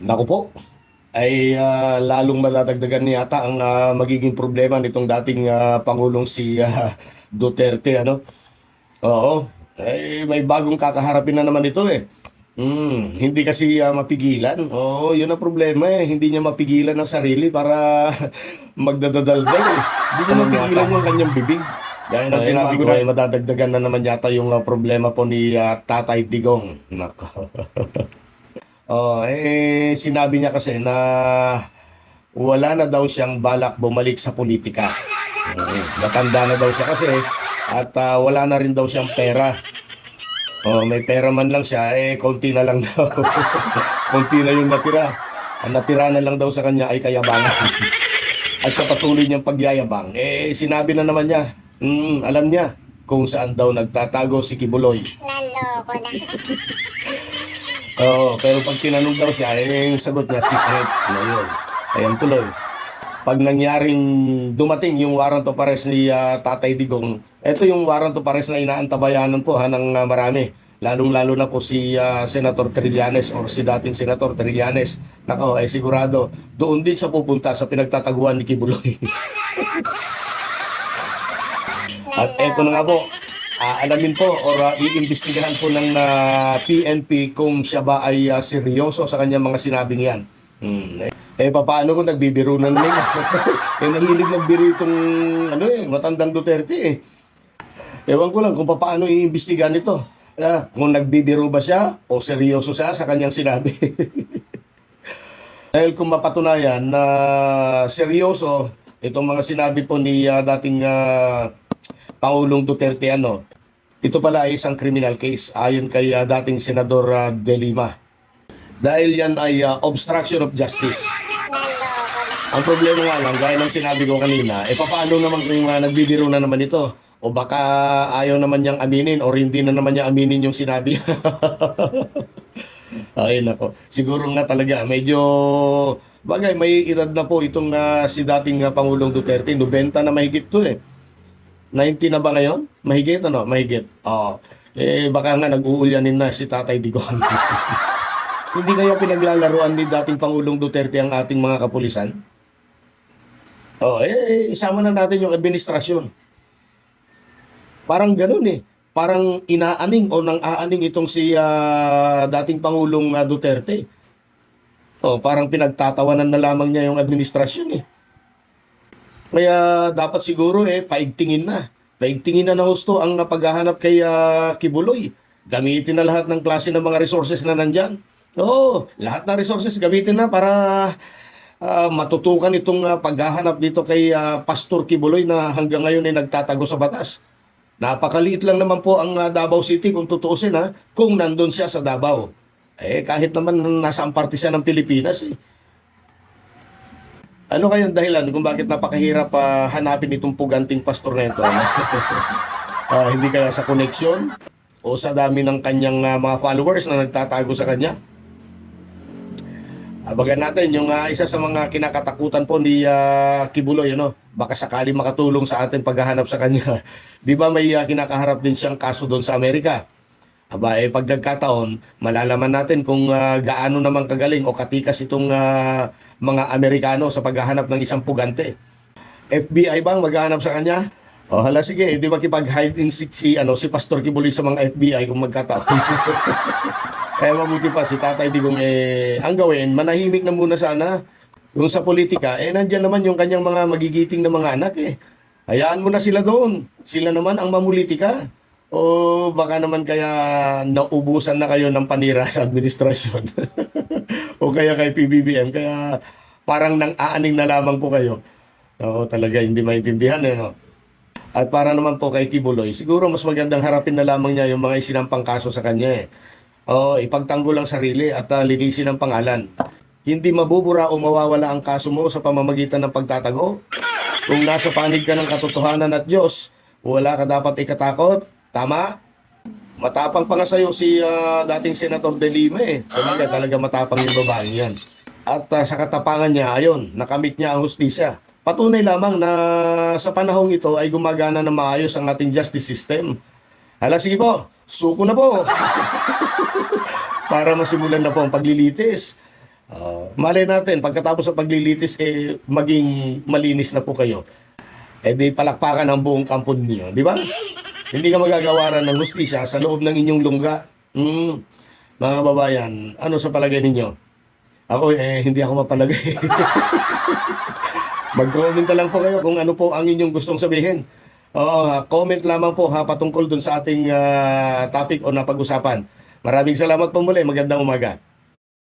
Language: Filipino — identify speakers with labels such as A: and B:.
A: Naku po, ay ah, lalong madadagdagan yata ang ah, magiging problema nitong dating ah, Pangulong si ah, Duterte. Ano? Oo, eh, may bagong kakaharapin na naman ito eh. Hmm, hindi kasi ah, mapigilan. Oo, yun ang problema eh. Hindi niya mapigilan ang sarili para magdadadaldal eh. Hindi niya mapigilan yung kanyang bibig. Gaya ng
B: So,
A: sinabi ko na, eh, madadagdagan na naman yata yung ah, problema po ni ah, Tatay Digong. Nako. Oh, eh sinabi niya kasi na wala na daw siyang balak bumalik sa politika. Mm, Natanda na daw siya kasi at ah, wala na rin daw siyang pera. Oh, may pera man lang siya, eh konti na lang daw. konti na yung natira. Ang natira na lang daw sa kanya ay kayabangan. At sa patuloy niyang pagyayabang, eh sinabi na naman niya, mm, alam niya kung saan daw nagtatago si Kibuloy.
C: Naloko na.
A: Oo, pero pag tinanong daw siya, eh, yung sagot niya, secret. Ano yun? Ayan tuloy. Pag nangyaring dumating yung warrant of arrest ni ah, Tatay Digong, ito yung warrant of arrest na inaantabayanan po ha, ng ah, marami. Lalong-lalo na po si ah, Senator Trillanes or si dating Senator Trillanes. Nako, ay sigurado, doon din siya pupunta sa pinagtataguan ni Kibuloy. At eto na nga po, aalamin po or uh, iimbestigahan po ng uh, PNP kung siya ba ay uh, seryoso sa kanyang mga sinabing yan. Hmm. Eh, eh paano kung nagbibiro na naman eh nahilig magbiro itong ano eh, matandang Duterte eh. Ewan ko lang kung paano iimbestigahan ito. Ah, kung nagbibiro ba siya o seryoso siya sa kanyang sinabi. Dahil kung mapatunayan na seryoso itong mga sinabi po ni ah, dating ah, Pangulong Duterte ano, ito pala ay isang criminal case ayon kay ah, dating Senador ah, De Lima. Dahil yan ay ah, obstruction of justice. Ang problema nga lang, gaya ng sinabi ko kanina, eh paano naman kung uh, nagbibiro na naman ito? O baka ayaw naman niyang aminin or hindi na naman niya aminin yung sinabi. Ay nako, siguro nga talaga medyo bagay may edad na po itong ah, si dating ah, Pangulong Duterte, 90 na mahigit to eh. 90 na ba ngayon? Mahigit ano? Mahigit. Oo. eh baka nga nag-uulyanin na si Tatay Digong. Hindi kaya pinaglalaruan ni dating Pangulong Duterte ang ating mga kapulisan? Oh, eh, isama na natin yung administrasyon. Parang ganun eh. Parang inaaning o nang aaning itong si ah, dating Pangulong ah, Duterte. Oh, parang pinagtatawanan na lamang niya yung administrasyon eh. Kaya dapat siguro eh paigtingin na. Paigtingin na na husto ang paghahanap kay ah, Kibuloy. Gamitin na lahat ng klase ng mga resources na nandyan. Oo, lahat ng resources gamitin na para ah, matutukan itong ah, paghahanap dito kay ah, Pastor Kibuloy na hanggang ngayon ay nagtatago sa batas. Napakaliit lang naman po ang ah, Davao City kung tutuusin ha, kung nandun siya sa Davao. Eh kahit naman nasa ang parte siya ng Pilipinas eh. Ano kayang dahilan kung bakit napakahirap pa hanapin itong puganting pastor na ito? ano? Ah, hindi kaya sa koneksyon o sa dami ng kanyang ah, mga followers na nagtatago sa kanya? Abagan natin yung ah, isa sa mga kinakatakutan po ni ah, Kibuloy ano, baka sakali makatulong sa ating paghahanap sa kanya. 'Di ba may ah, kinakaharap din siyang kaso doon sa Amerika? Aba, eh, pag nagkataon, malalaman natin kung ah, gaano naman kagaling o katikas itong ah, mga Amerikano sa paghahanap ng isang pugante. FBI bang maghahanap sa kanya? O hala sige, di ba kipag-hide in seek si, ano, si Pastor Kibuloy sa mga FBI kung magkataon. Kaya mabuti pa si Tatay Digong eh, ang gawin, manahimik na muna sana. Yung sa politika, eh nandyan naman yung kanyang mga magigiting na mga anak eh. Hayaan mo na sila doon. Sila naman ang mamulitika. O baka naman kaya naubusan na kayo ng panira sa administrasyon. o kaya kay PBBM. Kaya parang nang aaning na lamang po kayo. Oo, talaga hindi maintindihan eh, no? At para naman po kay Kibuloy, siguro mas magandang harapin na lamang niya yung mga isinampang kaso sa kanya eh. Oo, ipagtanggol ang sarili at uh, linisin ang pangalan. Hindi mabubura o mawawala ang kaso mo sa pamamagitan ng pagtatago. Kung nasa panig ka ng katotohanan at Diyos, wala ka dapat ikatakot. Tama? Matapang pa nga sa'yo si ah, dating Senator De Lima eh. Sa mga talaga matapang yung babae yan. At ah, sa katapangan niya, ayun, nakamit niya ang hustisya. Patunay lamang na sa panahong ito ay gumagana na maayos ang ating justice system. Hala, sige po, suko na po. Para masimulan na po ang paglilitis. Uh, malay natin, pagkatapos sa paglilitis, eh, maging malinis na po kayo. Eh di palakpakan ang buong kampo ninyo, di ba? Hindi ka magagawaran ng hustisya sa loob ng inyong lungga. Hmm. Mga kababayan, ano sa palagay ninyo? Ako eh, hindi ako mapalagay. Mag-comment lang po kayo kung ano po ang inyong gustong sabihin. Oo, comment lamang po ha patungkol dun sa ating ah, topic o napag-usapan. Maraming salamat po muli. Magandang umaga.